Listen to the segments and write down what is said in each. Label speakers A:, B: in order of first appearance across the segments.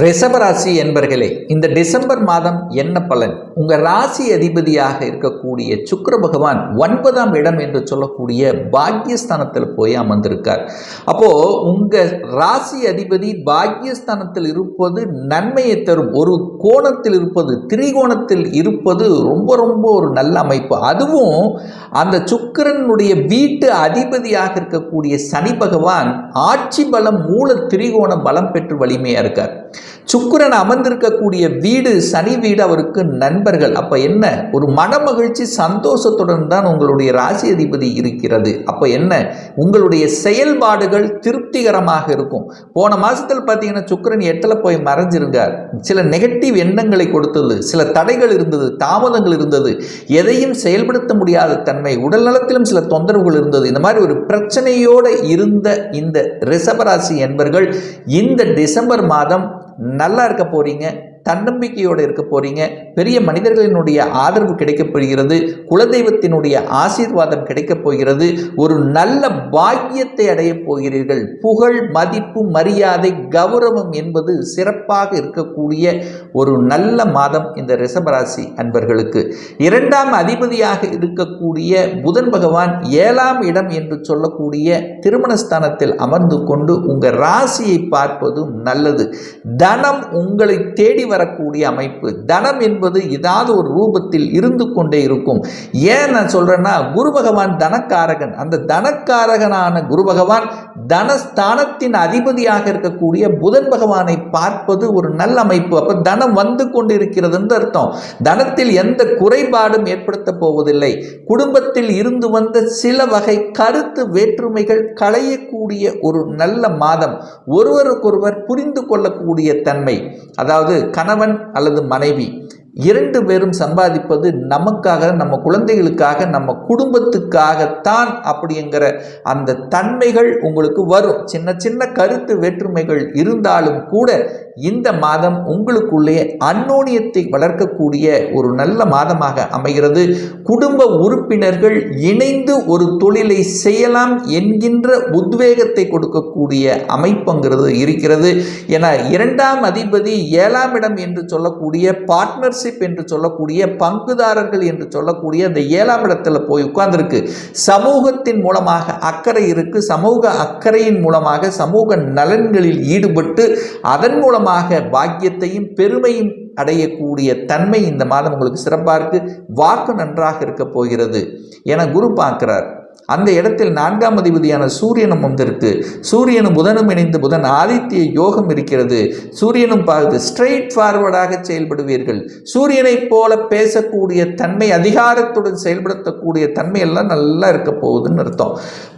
A: ரிஷபராசி என்பர்களே இந்த டிசம்பர் மாதம் என்ன பலன்? உங்கள் ராசி அதிபதியாக இருக்கக்கூடிய சுக்கிர பகவான் ஒன்பதாம் இடம் என்று சொல்லக்கூடிய பாக்யஸ்தானத்தில் போய் அமர்ந்திருக்கார். அப்போ உங்கள் ராசி அதிபதி பாக்யஸ்தானத்தில் இருப்பது நன்மையை தரும். ஒரு கோணத்தில் இருப்பது திரிகோணத்தில் இருப்பது ரொம்ப ரொம்ப ஒரு நல்ல அமைப்பு. அதுவும் அந்த சுக்கிரனுடைய வீட்டு அதிபதியாக இருக்கக்கூடிய சனி பகவான் ஆட்சி பலம் மூல திரிகோண பலம் பெற்று வலிமையாக இருக்கார். சுக்கரன் அமர்ந்திருக்கக்கூடிய வீடு சனி வீடு அவருக்கு நண்பர்கள். அப்போ என்ன? ஒரு மனமகிழ்ச்சி சந்தோஷத்துடன் தான் உங்களுடைய ராசி அதிபதி இருக்கிறது. அப்போ என்ன? உங்களுடைய செயல்பாடுகள் திருப்திகரமாக இருக்கும். போன மாதத்தில் பார்த்தீங்கன்னா சுக்கரன் எட்டில் போய் மறைஞ்சிருந்தார். சில நெகட்டிவ் எண்ணங்களை கொடுத்தது சில தடைகள் இருந்தது தாமதங்கள் இருந்தது. எதையும் செயல்படுத்த முடியாத தன்மை உடல் நலத்திலும் சில தொந்தரவுகள் இருந்தது. இந்த மாதிரி ஒரு பிரச்சனையோடு இருந்த இந்த ரிஷபராசி என்பர்கள் இந்த டிசம்பர் மாதம் நல்லா இருக்க போறீங்க. தன்னம்பிக்கையோடு இருக்க போறீங்க. பெரிய மனிதர்களினுடைய ஆதரவு கிடைக்கப் போகிறது. குலதெய்வத்தினுடைய ஆசீர்வாதம் கிடைக்கப் போகிறது. ஒரு நல்ல பாக்கியத்தை அடையப் போகிறீர்கள். புகழ் மதிப்பு மரியாதை கௌரவம் என்பது சிறப்பாக இருக்கக்கூடிய ஒரு நல்ல மாதம் இந்த ரிஷபராசி அன்பர்களுக்கு. இரண்டாம் அதிபதியாக இருக்கக்கூடிய புதன் பகவான் ஏழாம் இடம் என்று சொல்லக்கூடிய திருமணஸ்தானத்தில் அமர்ந்து கொண்டு உங்கள் ராசியை பார்ப்பதும் நல்லது. தனம் உங்களை தேடி வரக்கூடிய அமைப்பு. தனம் என்பது ஏதாவது ஒரு ரூபத்தில் இருந்து கொண்டே இருக்கும். ஏன் நான் சொல்றேன்னா குரு பகவான் தனக்காரகன். அந்த தனக்காரகனான குரு பகவான் தனஸ்தானத்தின் அதிபதியாக இருக்கக்கூடிய புதன் பகவானை பார்ப்பது ஒரு நல்ல அமைப்பு. அப்ப தனம் வந்து கொண்டு அர்த்தம். தனத்தில் எந்த குறைபாடும் ஏற்படுத்த போவதில்லை. குடும்பத்தில் இருந்து வந்த சில வகை கருத்து வேற்றுமைகள் களையக்கூடிய ஒரு நல்ல மாதம். ஒருவருக்கொருவர் புரிந்து கொள்ளக்கூடிய தன்மை. அதாவது கணவன் அல்லது மனைவி இரண்டு பேரும் சம்பாதிப்பது நமக்காக நம்ம குழந்தைகளுக்காக நம்ம குடும்பத்துக்காகத்தான் அப்படிங்கிற அந்த தன்மைகள் உங்களுக்கு வரும். சின்ன சின்ன கருத்து வேற்றுமைகள் இருந்தாலும் கூட இந்த மாதம் உங்களுக்குள்ளே அந்நோனியத்தை வளர்க்கக்கூடிய ஒரு நல்ல மாதமாக அமைகிறது. குடும்ப உறுப்பினர்கள் இணைந்து ஒரு தொழிலை செய்யலாம் என்கின்ற உத்வேகத்தை கொடுக்கக்கூடிய அமைப்புங்கிறது இருக்கிறது. என இரண்டாம் அதிபதி ஏழாம் இடம் என்று சொல்லக்கூடிய பார்ட்னர்ஷிப் என்று சொல்லக்கூடிய பங்குதாரர்கள் என்று சொல்லக்கூடிய அந்த ஏழாம் இடத்துல போய் உட்கார்ந்துருக்கு. சமூகத்தின் மூலமாக அக்கறை இருக்கு. சமூக அக்கறையின் மூலமாக சமூக நலன்களில் ஈடுபட்டு அதன் மூலம் மூலமாக பாக்கியத்தையும் பெருமையும் அடையக்கூடிய தன்மை இந்த மாதம் உங்களுக்கு சிறப்பாக இருக்கு. வாக்கு நன்றாக இருக்க போகிறது. என குரு பார்க்கிறார். அந்த இடத்தில் நான்காம் அதிபதியான சூரியனும் வந்திருக்கு சூரியனும் புதனும் இணைந்து புதன் ஆதித்ய யோகம் இருக்கிறது. சூரியனும் பார்த்து ஸ்ட்ரெயிட் ஃபார்வர்டாக செயல்படுவீர்கள். சூரியனைப் போல பேசக்கூடிய தன்மை அதிகாரத்துடன் செயல்படுத்தக்கூடிய தன்மை எல்லாம் நல்லா இருக்க போகுதுன்னு அர்த்தம்.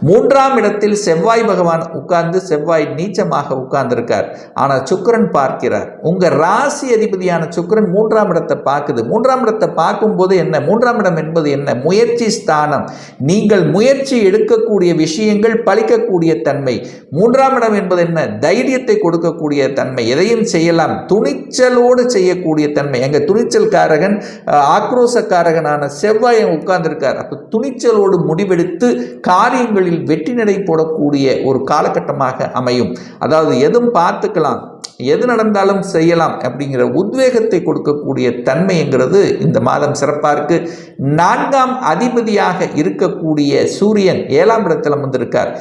A: மூன்றாம் இடத்தில் செவ்வாய் பகவான் உட்கார்ந்து செவ்வாய் நீச்சமாக உட்கார்ந்திருக்கார். ஆனால் சுக்கிரன் பார்க்கிறார். உங்கள் ராசி அதிபதியான சுக்கிரன் மூன்றாம் இடத்தை பார்க்குது. மூன்றாம் இடத்தை பார்க்கும்போது என்ன? மூன்றாம் இடம் என்பது என்ன? முயற்சி ஸ்தானம். நீங்கள் முயற்சி எடுக்கக்கூடிய விஷயங்கள் பலிக்கக்கூடிய தன்மை. மூன்றாம் இடம் என்பது என்ன? தைரியத்தை கொடுக்கக்கூடிய தன்மை. எதையும் செய்யலாம். துணிச்சலோடு செய்யக்கூடிய தன்மை. எங்க துணிச்சல்காரகன் ஆக்ரோசக்காரகனான செவ்வாய் உட்கார்ந்திருக்கார். அப்போ துணிச்சலோடு முடிவெடுத்து காரியங்களில் வெற்றி நடை போடக்கூடிய ஒரு காலகட்டமாக அமையும். அதாவது எதுவும் பார்த்துக்கலாம். எது நடந்தாலும் செய்யலாம் அப்படிங்கிற உத்வேகத்தை கொடுக்கக்கூடிய தன்மைங்கிறது இந்த மாதம் சிறப்பாக இருக்கு. நான்காம் அதிபதியாக இருக்கக்கூடிய சூரியன் ஏழாம் இடத்தில் அமர்ந்திருக்கார்.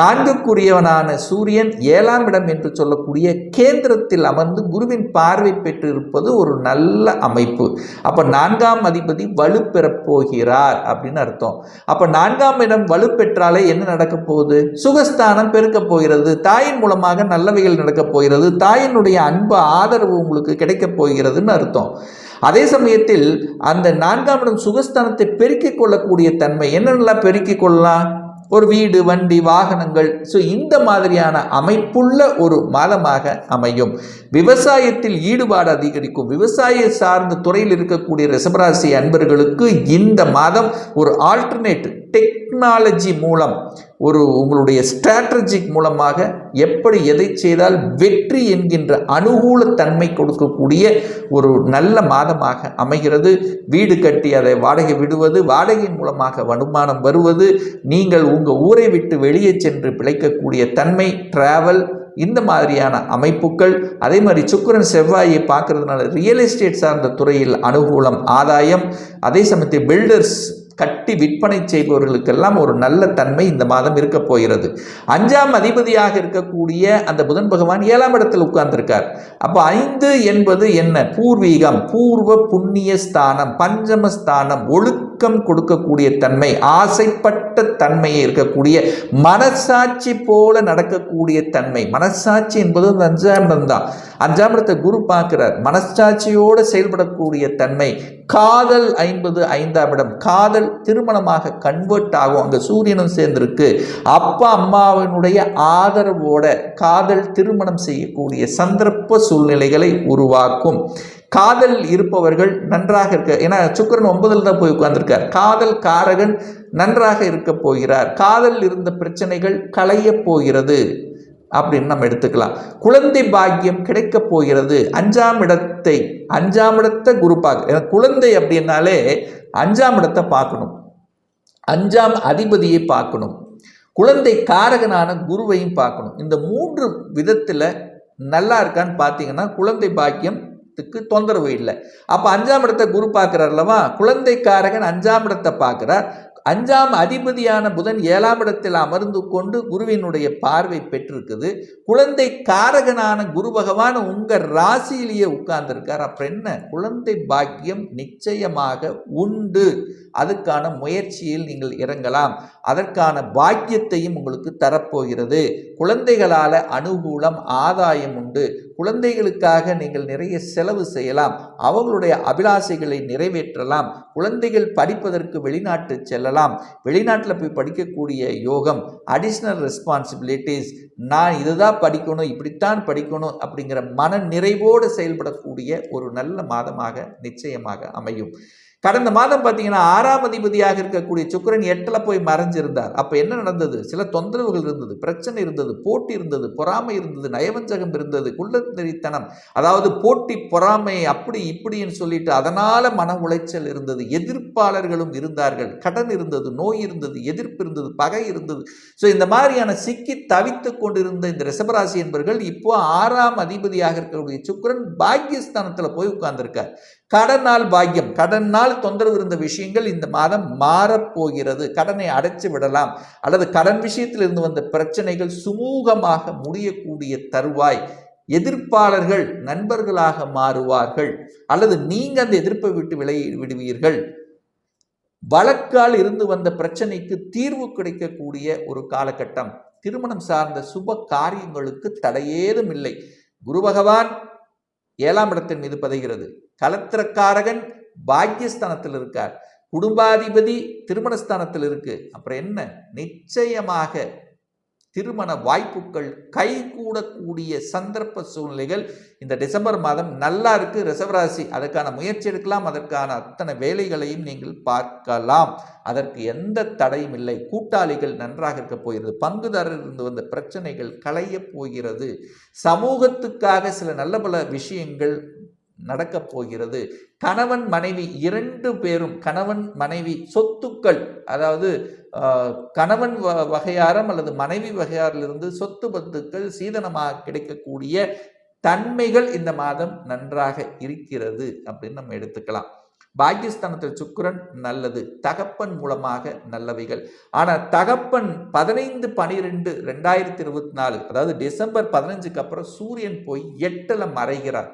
A: நான்குக்குரியவனான சூரியன் ஏழாம் இடம் என்று சொல்லக்கூடிய கேந்திரத்தில் அமர்ந்து குருவின் பார்வை பெற்று இருப்பது ஒரு நல்ல அமைப்பு. அப்போ நான்காம் அதிபதி வலுப்பெறப் போகிறார் அப்படின்னு அர்த்தம். அப்போ நான்காம் இடம் வலுப்பெற்றாலே என்ன நடக்க போகுது? சுகஸ்தானம் பெருக்கப் போகிறது. தாயின் மூலமாக நல்லவைகள் நடக்கப் போகிறது. தாய் தாயினுடைய அன்பு ஆதரவு உங்களுக்கு கிடைக்கப் போகிறதுன்னு அர்த்தம். அதே சமயத்தில் அந்த நான்காம் இடம் சுகஸ்தானத்தை பெருக்கிக் கொள்ளக்கூடிய தன்மை என்னென்னலாம் பெருக்கிக் கொள்ளலாம்? ஒரு வீடு வண்டி வாகனங்கள். ஸோ இந்த மாதிரியான அமைப்புள்ள ஒரு மாதமாக அமையும். விவசாயத்தில் ஈடுபாடு அதிகரிக்கும். விவசாய சார்ந்த துறையில் இருக்கக்கூடிய ரிசபராசி அன்பர்களுக்கு இந்த மாதம் ஒரு ஆல்டர்னேட் டெக்னாலஜி மூலம் ஒரு உங்களுடைய ஸ்ட்ராட்டஜிக் மூலமாக எப்படி எதை செய்தால் வெற்றி என்கின்ற அனுகூல தன்மை கொடுக்கக்கூடிய ஒரு நல்ல மாதமாக அமைகிறது. வீடு கட்டி அதை வாடகை விடுவது வாடகையின் மூலமாக வருமானம் வருவது நீங்கள் உங்கள் ஊரை விட்டு வெளியே சென்று பிழைக்கக்கூடிய தன்மை டிராவல் இந்த மாதிரியான அமைப்புகள். அதே மாதிரி சுக்கிரன் செவ்வாயை பார்க்கறதுனால ரியல் எஸ்டேட் சார்ந்த துறையில் அனுகூலம் ஆதாயம் அதே சமயத்தில் பில்டர்ஸ் கட்டி விற்பனை செய்பவர்களுக்கெல்லாம் ஒரு நல்ல தன்மை இந்த மாதம் இருக்க போகிறது. அஞ்சாம் அதிபதியாக இருக்கக்கூடிய அந்த புதன் பகவான் ஏழாம் இடத்தில் உட்கார்ந்திருக்கார். அப்போ ஐந்து என்பது என்ன? பூர்வீகம் பூர்வ புண்ணிய ஸ்தானம் பஞ்சமஸ்தானம் ஒழுக்கம் கொடுக்கக்கூடிய தன்மை ஆசைப்பட்ட தன்மையை இருக்கக்கூடிய மனசாட்சி போல நடக்கக்கூடிய தன்மை. மனசாட்சி என்பது அந்த அஞ்சாம் இடம் தான். அஞ்சாம் இடத்தை குரு பார்க்கிறார். மனசாட்சியோடு செயல்படக்கூடிய தன்மை. காதல் ஐம்பது ஐந்தாம் இடம். காதல் திருமணமாக கன்வெர்ட் ஆகும். அங்கே சூரியனும் சேர்ந்திருக்கு. அப்பா அம்மாவினுடைய ஆதரவோட காதல் திருமணம் செய்யக்கூடிய சந்தர்ப்ப சூழ்நிலைகளை உருவாக்கும். காதல் இருப்பவர்கள் நன்றாக இருக்க ஏன்னா சுக்கரன் ஒன்பதில் தான் போய் உட்கார்ந்துருக்கார். காதல் காரகன் நன்றாக இருக்க போகிறார். காதல் இருந்த பிரச்சனைகள் களையப் போகிறது. அப்படின்னு நம்ம எடுத்துக்கலாம். குழந்தை பாக்கியம் கிடைக்க போகிறது அஞ்சாம் இடத்தை அஞ்சாம் இடத்தை குரு பார்க்க குழந்தை அப்படின்னாலே அஞ்சாம் இடத்தை பார்க்கணும். அஞ்சாம் அதிபதியை பார்க்கணும். குழந்தை காரகனான குருவையும் பார்க்கணும். இந்த மூன்று விதத்தில் நல்லா இருக்கான்னு பார்த்தீங்கன்னா குழந்தை பாக்கியத்துக்கு தொந்தரவு இல்லை. அப்போ அஞ்சாம் இடத்தை குரு பார்க்குறாருலவா குழந்தைக்காரகன் அஞ்சாம் இடத்தை பார்க்குறார். அஞ்சாம் அதிபதியான புதன் ஏழாம் இடத்தில் அமர்ந்து கொண்டு குருவினுடைய பார்வை பெற்றிருக்குது. குழந்தை காரகனான குரு பகவான் உங்கள் ராசியிலேயே உட்கார்ந்துருக்கார். அப்புறம் என்ன? குழந்தை பாக்கியம் நிச்சயமாக உண்டு. அதுக்கான முயற்சியில் நீங்கள் இறங்கலாம். அதற்கான பாக்கியத்தையும் உங்களுக்கு தரப்போகிறது. குழந்தைகளால் அனுகூலம் ஆதாயம் உண்டு. குழந்தைகளுக்காக நீங்கள் நிறைய செலவு செய்யலாம். அவங்களுடைய அபிலாசைகளை நிறைவேற்றலாம். குழந்தைகள் படிப்பதற்கு வெளிநாட்டு செல்லலாம். வெளிநாட்டில் போய் படிக்கக்கூடிய யோகம் அடிஷ்னல் ரெஸ்பான்சிபிலிட்டிஸ் நான் இதுதான் படிக்கணும் இப்படித்தான் படிக்கணும் அப்படிங்கிற மன நிறைவோடு செயல்படக்கூடிய ஒரு நல்ல மாதமாக நிச்சயமாக அமையும். கடந்த மாதம் பார்த்தீங்கன்னா ஆறாம் அதிபதியாக இருக்கக்கூடிய சுக்கரன் எட்டில் போய் மறைஞ்சிருந்தார். அப்போ என்ன நடந்தது? சில தொந்தரவுகள் இருந்தது பிரச்சனை இருந்தது போட்டி இருந்தது பொறாமை இருந்தது நயவஞ்சகம் இருந்தது குள்ளநெறித்தனம். அதாவது போட்டி பொறாமை அப்படி இப்படின்னு சொல்லிட்டு அதனால் மன உளைச்சல் இருந்தது எதிர்ப்பாளர்களும் இருந்தார்கள். கடன் இருந்தது நோய் இருந்தது எதிர்ப்பு இருந்தது பகை இருந்தது. ஸோ இந்த மாதிரியான சிக்கி தவித்து கொண்டிருந்த இந்த ரிஷபராசி என்பவர்கள் இப்போ ஆறாம் அதிபதியாக இருக்கக்கூடிய சுக்கரன் பாக்கியஸ்தானத்தில் போய் உட்கார்ந்துருக்கார். கடனால் பாக்கியம். கடனால் தொந்தரவு இருந்த விஷயங்கள் இந்த மாதம் மாறப்போகிறது. கடனை அடைச்சு விடலாம். அல்லது கடன் விஷயத்தில் இருந்து வந்த பிரச்சனைகள் சுமூகமாக முடியக்கூடிய தருவாய். எதிர்ப்பாளர்கள் நண்பர்களாக மாறுவார்கள். அல்லது நீங்க அந்த எதிர்ப்பை விட்டு விலகி விடுவீர்கள். வழக்கால் இருந்து வந்த பிரச்சனைக்கு தீர்வு கிடைக்கக்கூடிய ஒரு காலகட்டம். திருமணம் சார்ந்த சுப காரியங்களுக்கு தடையேதும் இல்லை. குரு பகவான் ஏழாம் இடத்தின் மீது பதைகிறது. கலத்திரக்காரகன் பாக்கியஸ்தானத்தில் இருக்கார். குடும்பாதிபதி திருமணஸ்தானத்தில் இருக்கு. அப்புறம் என்ன? நிச்சயமாக திருமண வாய்ப்புகள் கைகூடக்கூடிய சந்தர்ப்ப சூழ்நிலைகள் இந்த டிசம்பர் மாதம் நல்லா இருக்கு. ரிசவராசி அதற்கான முயற்சி எடுக்கலாம். அதற்கான அத்தனை வேலைகளையும் நீங்கள் பார்க்கலாம். அதற்கு எந்த தடையும் இல்லை. கூட்டாளிகள் நன்றாக இருக்க போகிறது. பங்குதாரர் இருந்து வந்த பிரச்சனைகள் களைய போகிறது. சமூகத்துக்காக சில நல்ல பல விஷயங்கள் நடக்கப் போகிறது. கணவன் மனைவி இரண்டு பேரும் கணவன் மனைவி சொத்துக்கள் அதாவது கணவன் வ வகையாரம் அல்லது மனைவி வகையாரிலிருந்து சொத்து பத்துக்கள் சீதனமாக கிடைக்கக்கூடிய தன்மைகள் இந்த மாதம் நன்றாக இருக்கிறது அப்படின்னு நம்ம எடுத்துக்கலாம். பாகிஸ்தானத்தில் சுக்கரன் நல்லது தகப்பன் மூலமாக நல்லவைகள். ஆனால் தகப்பன் பதினைந்து பனிரெண்டு ரெண்டாயிரத்தி இருபத்தி நாலு அதாவது டிசம்பர் பதினஞ்சுக்கு அப்புறம் சூரியன் போய் எட்டில் மறைகிறார்.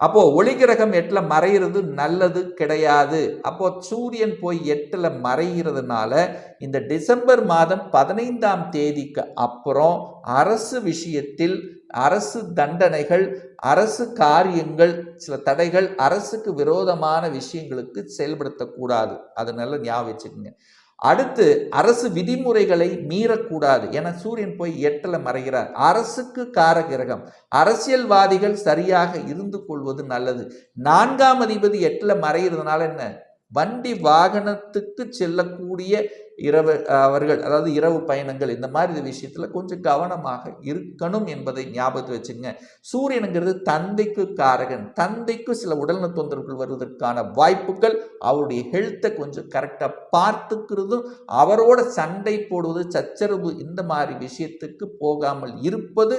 A: அப்போ ஒளி கிரகம் எட்டில் மறைகிறது நல்லது கிடையாது. அப்போ சூரியன் போய் எட்டில் மறைகிறதுனால இந்த டிசம்பர் மாதம் பதினைந்தாம் தேதிக்கு அப்புறம் அரசு விஷயத்தில் அரசு தண்டனைகள் அரசு காரியங்கள் சில தடைகள் அரசுக்கு விரோதமான விஷயங்களுக்கு செயல்படுத்தக்கூடாது. அதனால ஞாபகம் வச்சுக்கோங்க. அடுத்து அரசு விதிமுறைகளை மீறக்கூடாது. என சூரியன் போய் எட்டில் மறைகிறார். அரசுக்கு காரகிரகம். அரசியல்வாதிகள் சரியாக இருந்து கொள்வது நல்லது. நான்காம் அதிபதி எட்டில் மறைகிறதுனால என்ன? வண்டி வாகனத்துக்கு செல்லக்கூடிய இரவு அவர்கள் அதாவது இரவு பயணங்கள் இந்த மாதிரி விஷயத்தில் கொஞ்சம் கவனமாக இருக்கணும் என்பதை ஞாபகத்தில் வச்சுங்க. சூரியனுங்கிறது தந்தைக்கு காரகன். தந்தைக்கு சில உடல்நல தொந்தரவுகள் வருவதற்கான வாய்ப்புகள் அவருடைய ஹெல்த்தை கொஞ்சம் கரெக்டாக பார்த்துக்கிறதும் அவரோட சண்டை போடுவது சச்சரவு இந்த மாதிரி விஷயத்துக்கு போகாமல் இருப்பது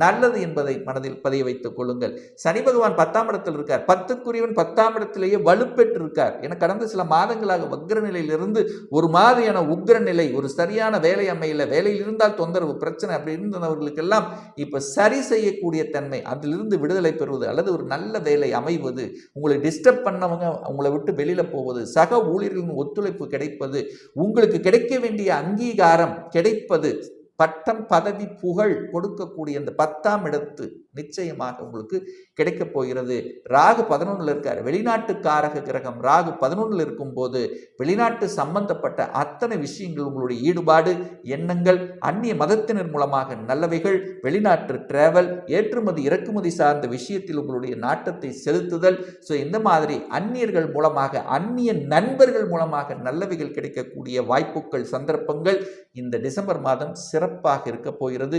A: நல்லது என்பதை மனதில் பதிய வைத்துக் கொள்ளுங்கள். சனி பகவான் பத்தாம் இடத்தில் இருக்கார். பத்துக்குரியவன் பத்தாம் இடத்திலேயே வலுப்பெற்று இருக்கார் என கடந்த சில மாதங்களாக வக்ர நிலையிலிருந்து ஒரு மாதிரியான உக்ர நிலை ஒரு சரியான வேலை அமையல வேலையில் இருந்தால் தொந்தரவு பிரச்சனை அப்படி இருந்தவர்களுக்கெல்லாம் இப்ப சரி செய்யக்கூடிய தன்மை அதிலிருந்து விடுதலை பெறுவது அல்லது ஒரு நல்ல வேலை அமைவது உங்களை டிஸ்டர்ப் பண்ணவங்க உங்களை விட்டு வெளியில போவது சக ஊழியர்களின் ஒத்துழைப்பு கிடைப்பது உங்களுக்கு கிடைக்க வேண்டிய அங்கீகாரம் கிடைப்பது பட்டம் பதவி புகழ் கொடுக்கக்கூடிய அந்த பத்தாம் இடத்து நிச்சயமாக உங்களுக்கு கிடைக்கப் போகிறது. ராகு பதினொன்றில் இருக்கார். வெளிநாட்டுக்காரக கிரகம் ராகு பதினொன்றில் இருக்கும்போது வெளிநாட்டு சம்பந்தப்பட்ட அத்தனை விஷயங்கள் உங்களுடைய ஈடுபாடு எண்ணங்கள் அந்நிய மதத்தினர் மூலமாக நல்லவைகள் வெளிநாட்டு டிராவல் ஏற்றுமதி இறக்குமதி சார்ந்த விஷயத்தில் உங்களுடைய நாட்டத்தை செலுத்துதல். ஸோ இந்த மாதிரி அந்நியர்கள் மூலமாக அந்நிய நண்பர்கள் மூலமாக நல்லவைகள் கிடைக்கக்கூடிய வாய்ப்புகள் சந்தர்ப்பங்கள் இந்த டிசம்பர் மாதம் சிறப்பாக இருக்க போகிறது.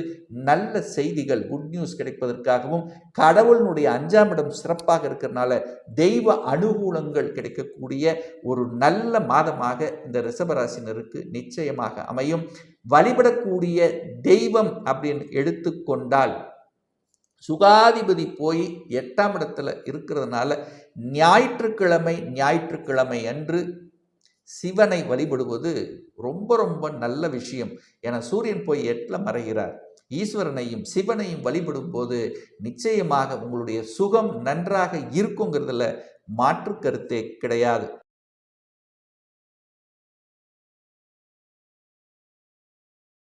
A: நல்ல செய்திகள் குட் நியூஸ் கிடைப்பதற்கு கிடைப்பதற்காகவும் கடவுளினுடைய அஞ்சாம் இடம் சிறப்பாக இருக்கிறதுனால தெய்வ அனுகூலங்கள் கிடைக்கக்கூடிய ஒரு நல்ல மாதமாக இந்த ரிஷபராசினருக்கு நிச்சயமாக அமையும். வழிபடக்கூடிய தெய்வம் அப்படின்னு எடுத்துக்கொண்டால் சுகாதிபதி போய் எட்டாம் இடத்துல இருக்கிறதுனால ஞாயிற்றுக்கிழமை ஞாயிற்றுக்கிழமை அன்று சிவனை வழிபடுவது ரொம்ப ரொம்ப நல்ல விஷயம். என சூரியன் போய் எட்டில் மறைகிறார். ஈஸ்வரனையும் சிவனையும் வழிபடும் போது நிச்சயமாக உங்களுடைய சுகம் நன்றாக இருக்குங்கிறதுல மாற்று கருத்தே கிடையாது.